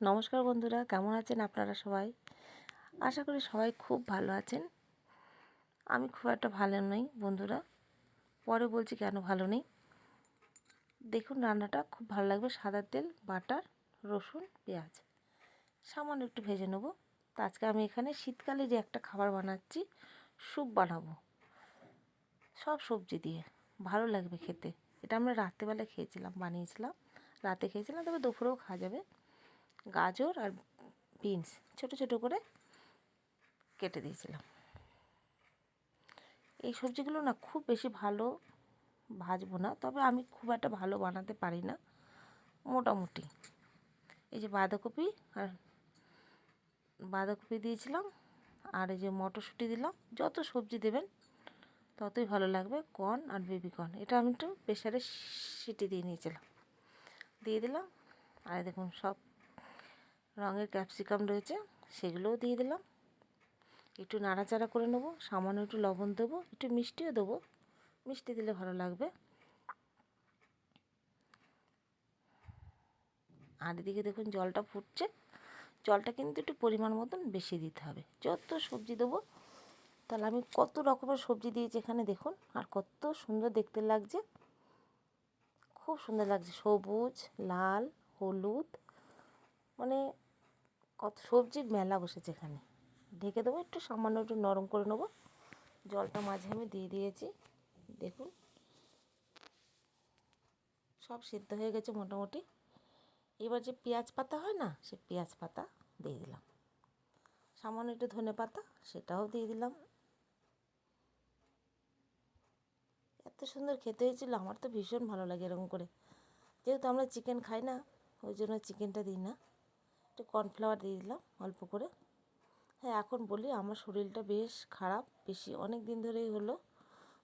নমস্কার বন্ধুরা, কেমন আছেন আপনারা সবাই? আশা করি সবাই খুব ভালো আছেন। আমি খুব একটা ভালো নই বন্ধুরা, পরে বলছি কেন ভালো নেই। দেখুন রান্নাটা খুব ভালো লাগবে, সাদা তেল, বাটার, রসুন, পেঁয়াজ। সামান্য একটু ভেজে নেব। তো আজকে আমি এখানে শীতকালে যে একটা খাবার বানাচ্ছি, স্যুপ বানাবো। সব সবজি দিয়ে, ভালো লাগবে খেতে। এটা আমরা রাত্রেবেলা খেয়েছিলাম, বানিয়েছিলাম। রাতে খেয়েছিলাম, তবে দুপুরেও খাওয়া যাবে। গাজর আর বিনস, ছোট ছোট করে কেটে দিয়েছিলাম। এই সবজিগুলো না খুব বেশি ভালো ভাজবো না, তবে আমি খুব একটা ভালো বানাতে পারি না, মোটামুটি। এই যে বাঁধাকপি আর বাঁধাকপি দিয়েছিলাম, আর এই যে মটরশুঁটি দিলাম, যত সবজি দেবেন ততই ভালো লাগবে, কর্ন আর বেবি কর্ন। এটা আমি একটু প্রেশারে সিটি দিয়ে নিয়েছিলাম। দিয়ে দিলাম, আর দেখুন সব রঙের ক্যাপসিকাম রয়েছে, সেগুলোও দিয়ে দিলাম। একটু নাড়াচাড়া করে নেব, সামান্য একটু লবণ দেবো, একটু মিষ্টিও দেবো। মিষ্টি দিলে ভালো লাগবে। আর এদিকে দেখুন জলটা ফুটছে। জলটা কিন্তু একটু পরিমাণ মতন বেশি দিতে হবে। যত সবজি দেবো, তাহলে আমি কত রকমের সবজি দিয়েছি এখানে দেখুন, আর কত সুন্দর দেখতে লাগছে। খুব সুন্দর লাগছে, সবুজ, লাল, হলুদ মানে কত সবজির মেলা বসেছে এখানে। ঢেকে দেবো, একটু সামান্য একটু নরম করে নেব। জলটা মাঝে আমি দিয়ে দিয়েছি। দেখুন, সব সিদ্ধ হয়ে গেছে মোটামুটি। এবার যে পেঁয়াজ পাতা হয় না, সে পেঁয়াজ পাতা দিয়ে দিলাম। সামান্য একটু ধনে পাতা, সেটাও দিয়ে দিলাম। এত সুন্দর খেতে হয়েছিল, আমার তো ভীষণ ভালো লাগে এরকম করে। যেহেতু আমরা চিকেন খাই না, ওই জন্য চিকেনটা দিই না। একটু কর্নফ্লাওয়ার দিয়ে দিলাম অল্প করে। হ্যাঁ এখন বলি আমার শরীরটা বেশ খারাপ। বেশি অনেক দিন ধরেই হলো।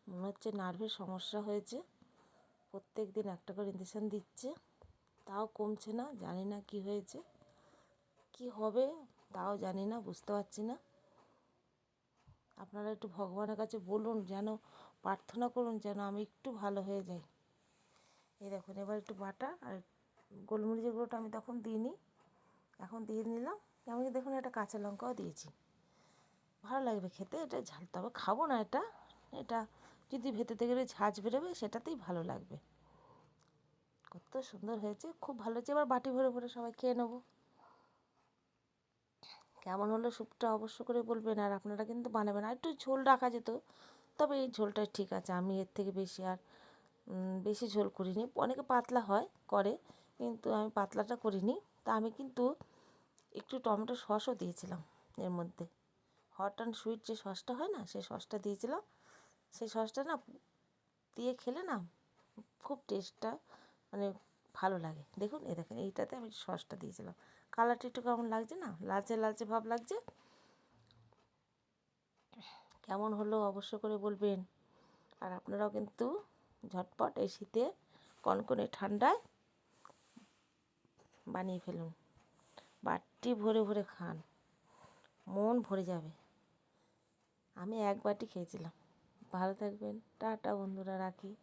মনে হচ্ছে নার্ভের সমস্যা হয়েছে। প্রত্যেক দিন একটা করে ইঞ্জেকশান দিচ্ছে। তাও কমছে না, জানি না কি হয়েছে। কি হবে তাও জানি না, বুঝতে পারছি না। আপনারা একটু ভগবানের কাছে বলুন, যেন প্রার্থনা করুন যেন আমি একটু ভালো হয়ে যাই। এই দেখুন, এবার একটু বাটা আর গোলমরিচের গুঁড়োটা আমি তখন দিইনি। এখন দিয়ে নিলাম। এমনকি দেখুন একটা কাঁচা লঙ্কাও দিয়েছি। ভালো লাগবে খেতে, এটা ঝাল। তবে খাব না এটা। এটা যদি ভেতর থেকে ঝাঁঝ বেরোবে, সেটাতেই ভালো লাগবে। কত সুন্দর হয়েছে, খুব ভালো হয়েছে। এবার বাটি ভরে ভরে সবাই খেয়ে নেব। কেমন হলো স্যুপটা অবশ্য করে বলবেন, আর আপনারা কিন্তু বানাবেন। আর একটু ঝোল রাখা যেত, তবে এই ঝোলটা ঠিক আছে। আমি এর থেকে বেশি আর বেশি ঝোল করিনি। অনেকে পাতলা হয়, করে, কিন্তু আমি পাতলাটা করিনি। তা আমি কিন্তু একটু টমেটো সসও দিয়েছিলাম এর মধ্যে। হট অ্যান্ড সুইট যে সসটা হয় না সেই সসটা দিয়েছিলাম। সেই সসটা না দিয়ে খেলে না খুব টেস্টটা মানে ভালো লাগে। দেখুন, এই দেখেন, এইটাতে আমি সসটা দিয়েছিলাম। কালারটা একটু কেমন লাগছে না? লালচে লালচে ভাব লাগছে? কেমন হলো অবশ্য করে বলবেন। আর আপনারাও কিন্তু ঝটপট এই শীতে কনকনে ঠান্ডায় বানিয়ে ফেলুন। বাটি ভরে ভরে খান। মন ভরে যাবে। আমি এক বাটি খেয়েছিলাম। ভালো থাকবেন। টাটা বন্ধুরা, রাখি।